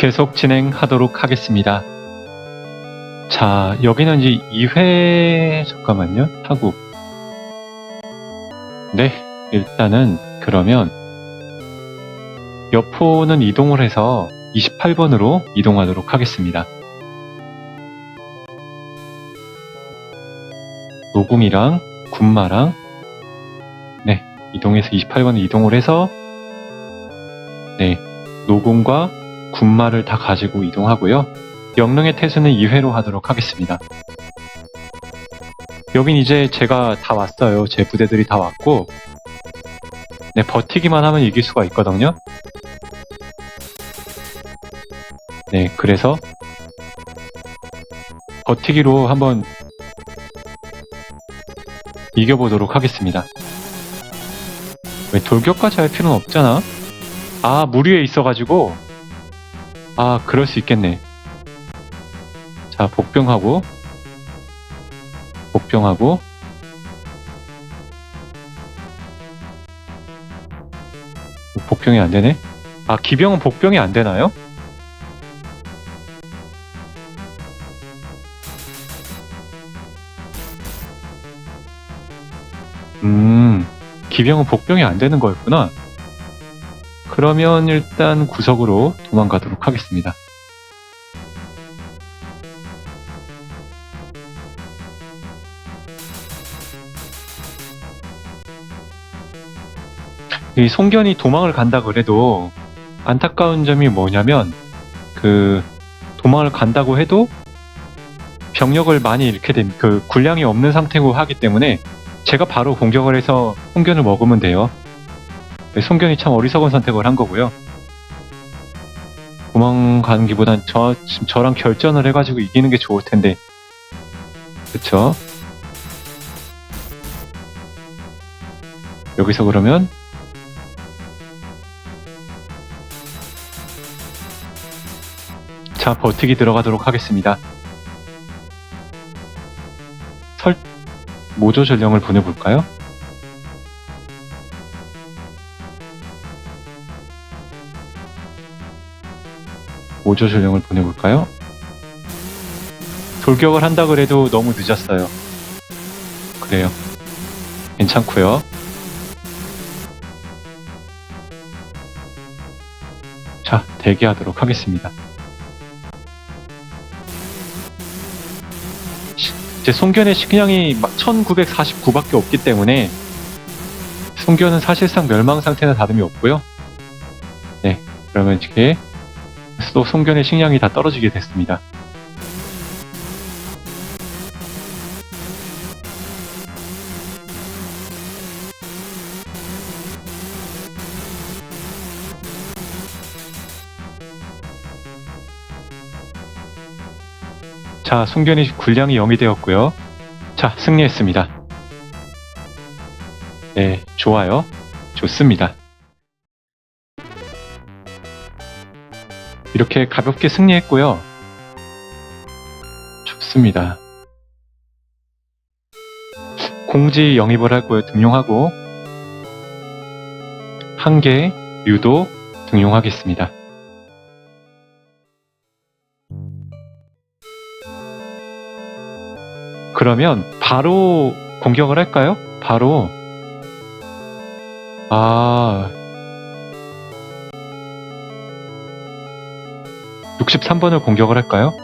계속 진행하도록 하겠습니다. 자, 여기는 이제 2회, 잠깐만요. 하고. 네, 일단은, 그러면, 여포는 이동을 해서 28번으로 이동하도록 하겠습니다. 노궁이랑 군마랑, 네, 이동해서 28번을 이동을 해서, 네, 노궁과 군마를 다 가지고 이동하고요. 영릉의 태수는 2회로 하도록 하겠습니다. 여긴 이제 제가 다 왔어요. 제 부대들이 다 왔고, 네, 버티기만 하면 이길 수가 있거든요. 네, 그래서 버티기로 한번 이겨보도록 하겠습니다. 왜 돌격까지 할 필요는 없잖아? 아, 물 위에 있어가지고, 아, 그럴 수 있겠네. 자, 복병하고, 복병하고, 복병이 안 되네? 아, 기병은 복병이 안 되나요? 음, 기병은 복병이 안 되는 거였구나. 그러면 일단 구석으로 도망가도록 하겠습니다. 이 송견이 도망을 간다 그래도 안타까운 점이 뭐냐면 그 도망을 간다고 해도 병력을 많이 잃게 된 그 군량이 없는 상태고 하기 때문에 제가 바로 공격을 해서 송견을 먹으면 돼요. 네, 송견이 참 어리석은 선택을 한 거고요. 도망가는 기보단 저, 지금 저랑 결전을 해가지고 이기는 게 좋을 텐데. 그쵸? 여기서 그러면 자, 버티기 들어가도록 하겠습니다. 설, 모조 전령을 보내볼까요? 모조 전령을 보내볼까요? 돌격을 한다 그래도 너무 늦었어요. 그래요. 괜찮고요. 자, 대기하도록 하겠습니다. 시- 이제 송견의 식량이 1949밖에 없기 때문에 송견은 사실상 멸망 상태나 다름이 없고요. 네, 그러면 이렇게 또 송견의 식량이 다 떨어지게 됐습니다. 자, 송견이 군량이 0이 되었고요. 자, 승리했습니다. 네, 좋아요. 좋습니다. 이렇게 가볍게 승리했고요. 좋습니다. 공지 영입을 하고요. 등용하고 한 개 유도 등용하겠습니다. 그러면 바로 공격을 할까요? 바로 아 63번을 공격을 할까요?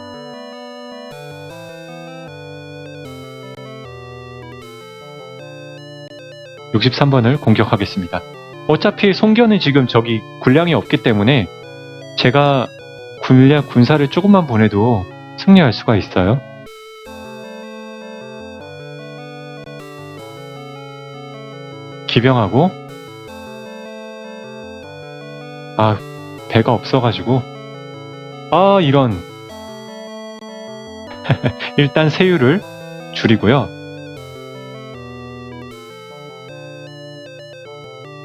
(63번을) 공격하겠습니다. 어차피 송견은 지금 저기 군량이 없기 때문에 제가 군량 군사를 조금만 보내도 승리할 수가 있어요. 기병하고 아 배가 없어가지고 아 이런 일단 세율을 줄이고요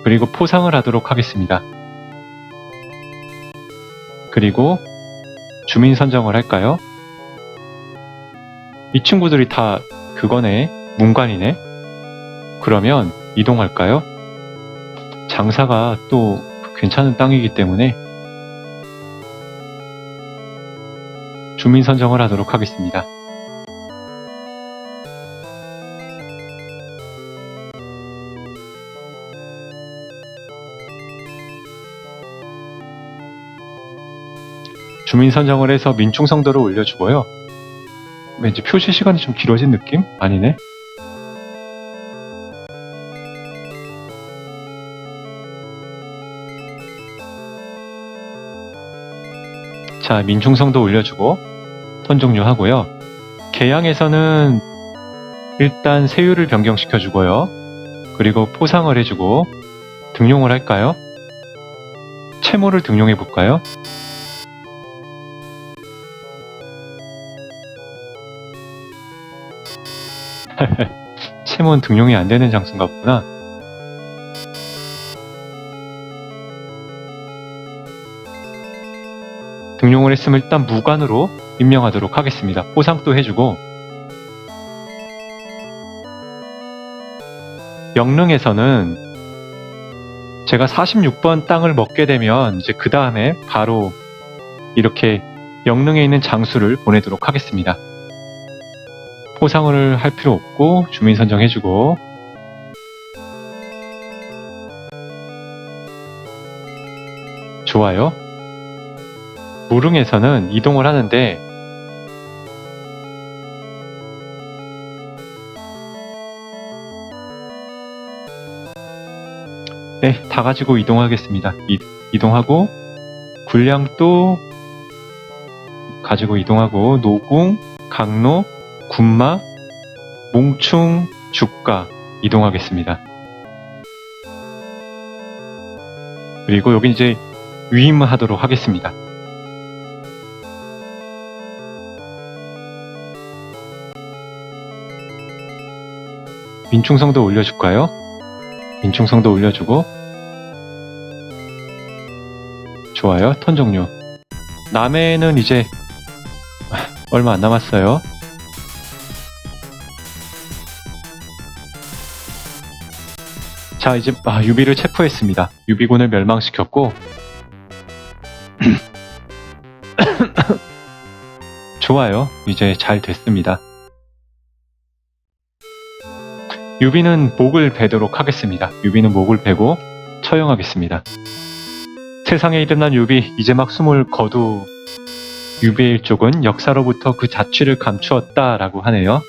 그리고 포상을 하도록 하겠습니다 그리고 주민 선정을 할까요? 이 친구들이 다 그거네 문관이네 그러면 이동할까요? 장사가 또 괜찮은 땅이기 때문에 주민 선정을 하도록 하겠습니다. 주민 선정을 해서 민충성도를 올려주고요. 왠지 표시 시간이 좀 길어진 느낌? 아니네. 자, 민충성도 올려주고 턴 종료하고요. 개양에서는 일단 세율을 변경시켜 주고요. 그리고 포상을 해주고 등용을 할까요? 채모를 등용해 볼까요? 채모는 등용이 안 되는 장소인가 보구나. 등용을 했으면 일단 무관으로 임명하도록 하겠습니다. 포상도 해주고 영릉에서는 제가 46번 땅을 먹게 되면 이제 그 다음에 바로 이렇게 영릉에 있는 장수를 보내도록 하겠습니다. 포상을 할 필요 없고 주민 선정해주고 좋아요. 무릉에서는 이동을 하는데 네, 다 가지고 이동하겠습니다. 이, 이동하고 군량도 가지고 이동하고 노궁, 강로, 군마, 몽충, 주가 이동하겠습니다. 그리고 여기 이제 위임하도록 하겠습니다. 민충성도 올려줄까요? 민충성도 올려주고 좋아요. 턴 종료. 남해는 이제 얼마 안 남았어요. 자 이제 아, 유비를 체포했습니다. 유비군을 멸망시켰고 좋아요. 이제 잘 됐습니다. 유비는 목을 베도록 하겠습니다. 유비는 목을 베고 처형하겠습니다. 세상에 일어난 유비 이제 막 숨을 거두 유비의 일족은 역사로부터 그 자취를 감추었다라고 하네요.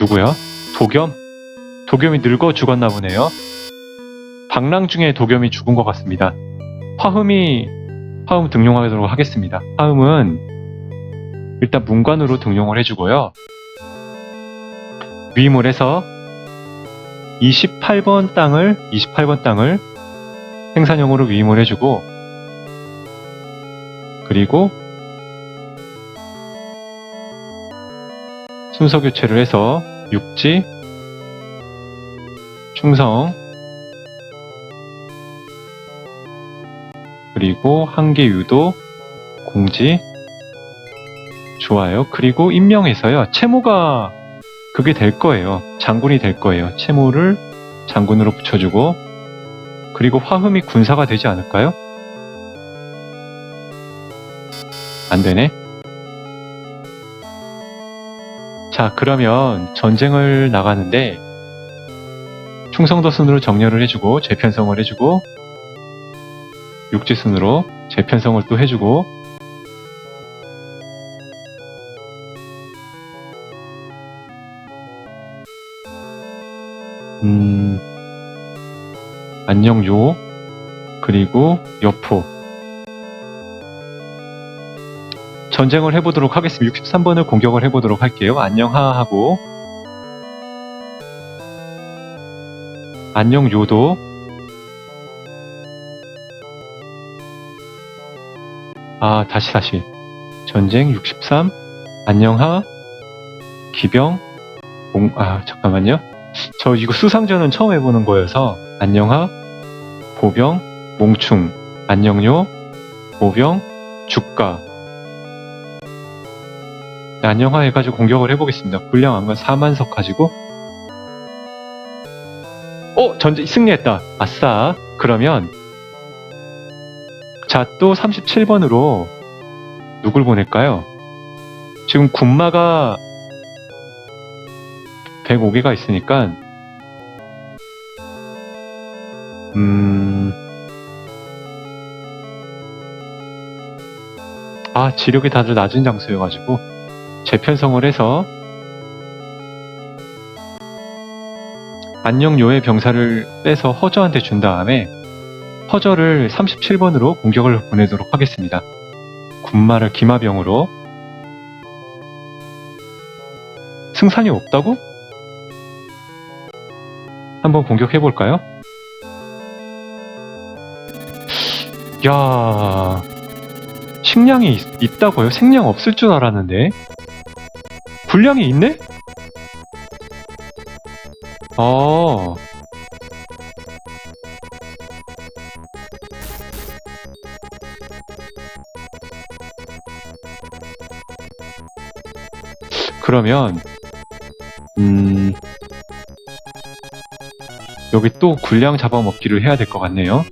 누구야? 도겸? 도겸이 늙어 죽었나 보네요. 방랑 중에 도겸이 죽은 것 같습니다. 화음이 화음 등용하도록 하겠습니다. 화음은 일단 문관으로 등용을 해주고요. 위임을 해서 28번 땅을 28번 땅을 생산형으로 위임을 해주고 그리고 순서 교체를 해서 육지 충성 그리고 한계 유도 공지 좋아요. 그리고 임명해서요. 채모가 그게 될 거예요. 장군이 될 거예요. 채모를 장군으로 붙여주고 그리고 화흠이 군사가 되지 않을까요? 안 되네. 자, 그러면 전쟁을 나가는데 충성도 순으로 정렬을 해주고 재편성을 해주고 육지 순으로 재편성을 또 해주고 안녕 요 그리고 여포. 전쟁을 해보도록 하겠습니다. 63번을 공격을 해보도록 할게요. 안녕하 하고. 안녕 요도. 아 다시 다시. 전쟁 63 안녕하. 기병. 공, 아 잠깐만요. 저 이거 수상전은 처음 해보는 거여서 안녕하 보병 몽충 안녕요 보병 주가 네, 안녕하 해가지고 공격을 해보겠습니다. 군량 안간 4만석 가지고 어 전쟁 승리했다. 아싸. 그러면 자, 또 37번으로 누굴 보낼까요? 지금 군마가 105개가 있으니까 음... 아, 지력이 다들 낮은 장소여가지고 재편성을 해서 안녕 요의 병사를 빼서 허저한테 준 다음에 허저를 37번으로 공격을 보내도록 하겠습니다. 군마를 기마병으로 승산이 없다고? 한번 공격해 볼까요? 야, 식량이 있, 있다고요? 생량 없을 줄 알았는데 군량이 있네? 어. 그러면 음 여기 또 군량 잡아먹기를 해야 될 것 같네요.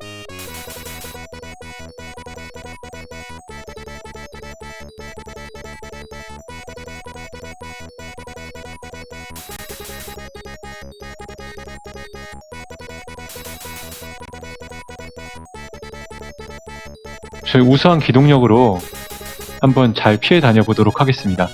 저희 우수한 기동력으로 한번 잘 피해 다녀보도록 하겠습니다.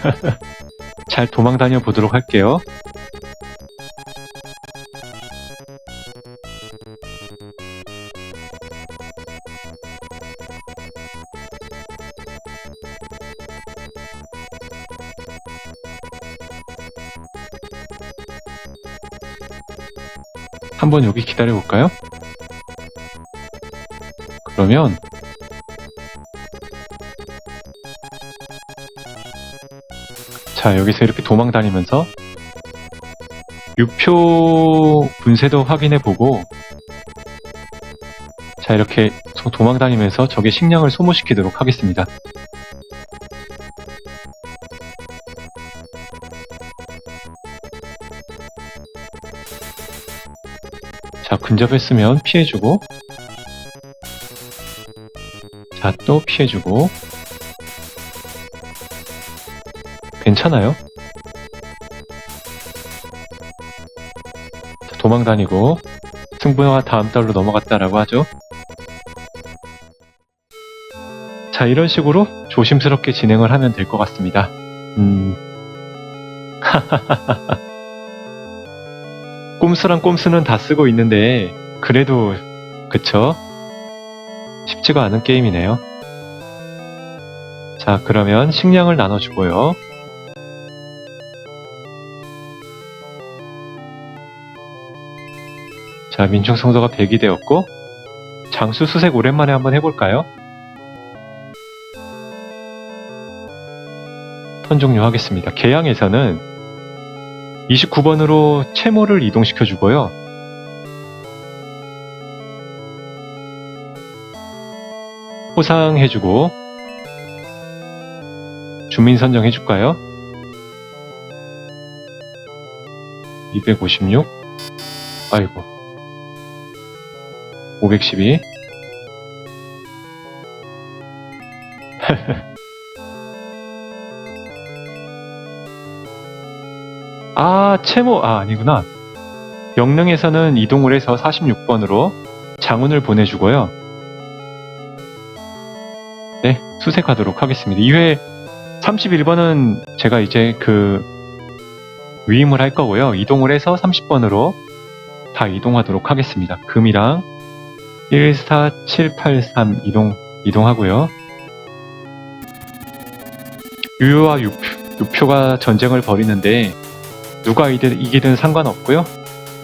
잘 도망 다녀 보도록 할게요. 한번 여기 기다려 볼까요? 그러면 자 여기서 이렇게 도망 다니면서 유표 분쇄도 확인해 보고 자 이렇게 소- 도망 다니면서 적의 식량을 소모시키도록 하겠습니다. 자 근접했으면 피해주고 자 또 피해주고 괜찮아요? 자, 도망 다니고 승부가 다음 달로 넘어갔다라고 하죠. 자 이런 식으로 조심스럽게 진행을 하면 될 것 같습니다. 음. 꼼수랑 꼼수는 다 쓰고 있는데 그래도 그쵸? 쉽지가 않은 게임이네요. 자 그러면 식량을 나눠주고요. 자 민중 성소가 100이 되었고 장수 수색 오랜만에 한번 해볼까요? 턴 종료하겠습니다. 개양에서는 29번으로 채모를 이동시켜 주고요. 포상해주고 주민 선정해줄까요? 256 아이고 512 아, 채모, 아, 아니구나. 영릉에서는 이동을 해서 46번으로 장운을 보내주고요. 네, 수색하도록 하겠습니다. 2회 31번은 제가 이제 그 위임을 할 거고요. 이동을 해서 30번으로 다 이동하도록 하겠습니다. 금이랑 14783 이동, 이동하고요. 유효와 유표, 유표가 전쟁을 벌이는데 누가 이기든, 이기든 상관없고요.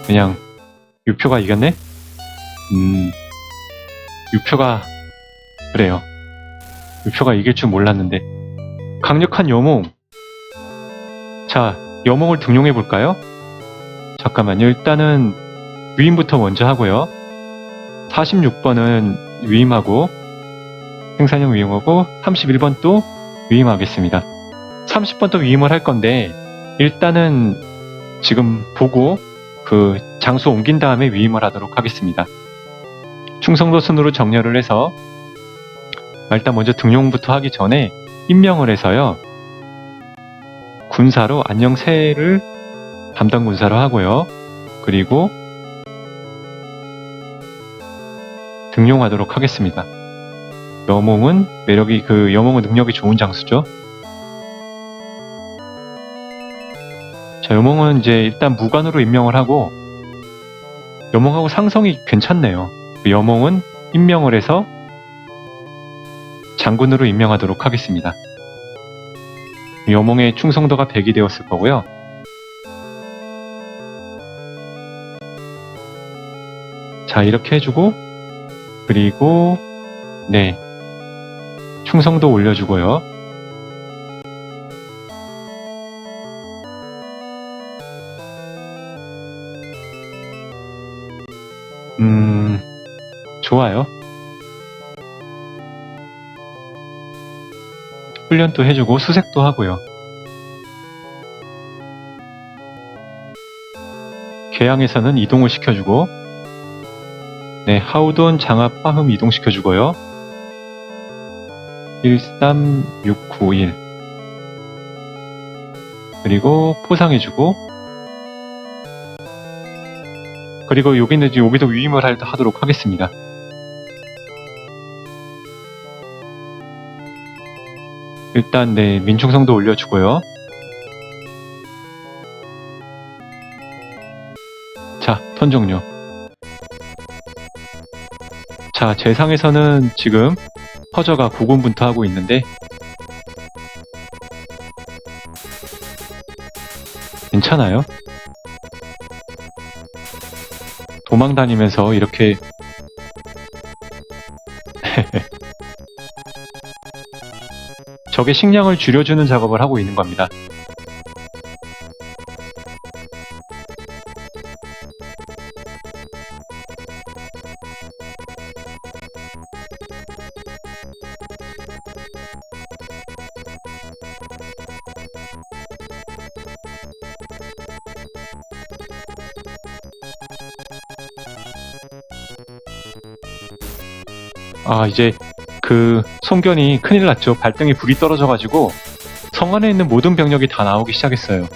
그냥 유표가 이겼네? 음, 유표가 그래요. 유표가 이길 줄 몰랐는데 강력한 여몽. 자, 여몽을 등용해 볼까요? 잠깐만요. 일단은 위임부터 먼저 하고요. 46번은 위임하고 생산형 위임하고 31번 또 위임하겠습니다. 30번도 위임을 할 건데 일단은 지금 보고 그 장소 옮긴 다음에 위임을 하도록 하겠습니다. 충성도 순으로 정렬을 해서 일단 먼저 등용부터 하기 전에 임명을 해서요. 군사로 안녕세를 담당 군사로 하고요. 그리고 등용하도록 하겠습니다. 여몽은 매력이 그 여몽은 능력이 좋은 장수죠. 자, 여몽은 이제 일단 무관으로 임명을 하고 여몽하고 상성이 괜찮네요. 그 여몽은 임명을 해서 장군으로 임명하도록 하겠습니다. 여몽의 충성도가 100이 되었을 거고요. 자, 이렇게 해주고, 그리고, 네. 충성도 올려주고요. 음, 좋아요. 훈련도 해주고 수색도 하고요. 개항에서는 이동을 시켜주고 네, 하우돈 장합 화흠 이동시켜 주고요. 13691 그리고 포상해 주고 그리고 여기는 이제 여기도 위임을 할- 하도록 하겠습니다. 일단 네 민충성도 올려주고요. 자, 턴 종료. 자, 재상에서는 지금 퍼저가 고군분투하고 있는데 괜찮아요? 도망 다니면서 이렇게 적의 식량을 줄여주는 작업을 하고 있는 겁니다. 아, 이제 그 송견이 큰일 났죠. 발등에 불이 떨어져가지고 성 안에 있는 모든 병력이 다 나오기 시작했어요.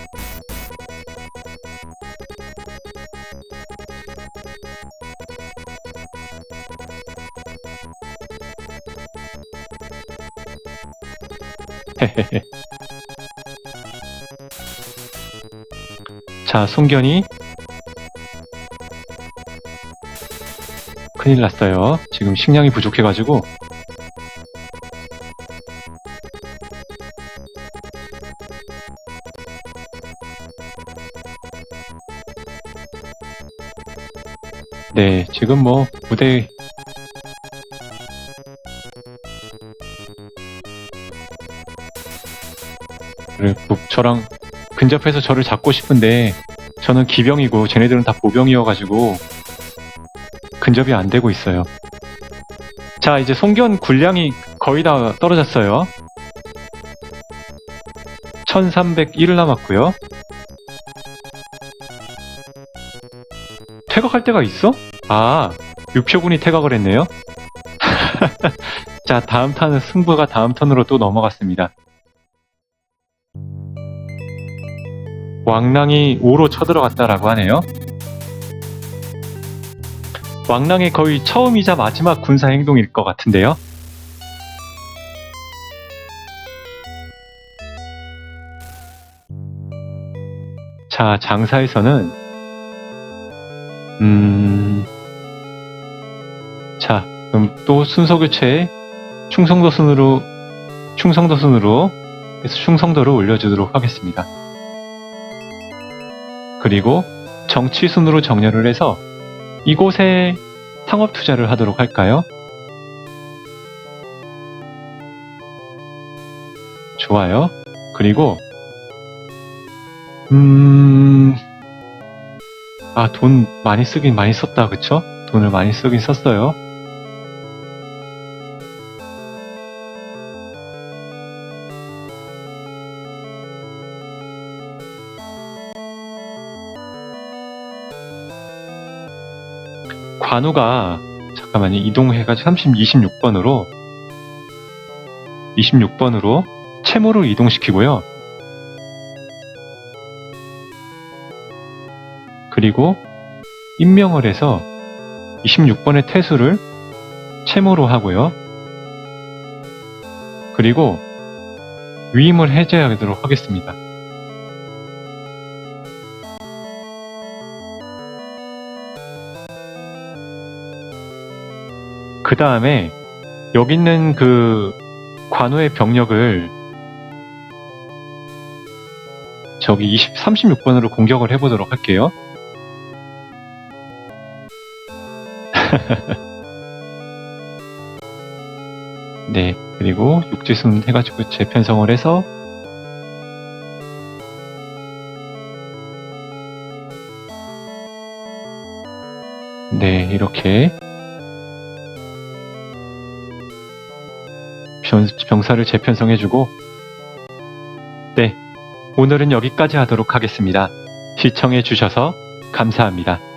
자, 송견이 큰일 났어요. 지금 식량이 부족해가지고 네, 지금 뭐 무대 뭐 저랑 근접해서 저를 잡고 싶은데 저는 기병이고 쟤네들은 다 보병이어가지고 근접이 안 되고 있어요. 자, 이제 송견 군량이 거의 다 떨어졌어요. 1301 남았고요. 퇴각할 때가 있어? 아, 육표군이 퇴각을 했네요. 자, 다음 턴은 승부가 다음 턴으로 또 넘어갔습니다. 왕랑이 5로 쳐들어갔다라고 하네요. 왕랑의 거의 처음이자 마지막 군사 행동일 것 같은데요. 자, 장사에서는 음, 자, 그럼 또 순서 교체 충성도 순으로 충성도 순으로 해서 충성도를 올려주도록 하겠습니다. 그리고 정치 순으로 정렬을 해서 이곳에 상업 투자를 하도록 할까요? 좋아요. 그리고 음... 아, 돈 많이 쓰긴 많이 썼다, 그쵸? 돈을 많이 쓰긴 썼어요. 관우가 잠깐만요 이동해가지고 30, 26번으로 26번으로 채무를 이동시키고요. 그리고 임명을 해서 26번의 퇴수를 채무로 하고요. 그리고 위임을 해제하도록 하겠습니다. 다음에 여기 있는 그 관우의 병력을 저기 20, 36번으로 공격을 해보도록 할게요. 네, 그리고 육지순 해가지고 재편성을 해서 네, 이렇게 병, 병사를 재편성해주고 네, 오늘은 여기까지 하도록 하겠습니다. 시청해주셔서 감사합니다.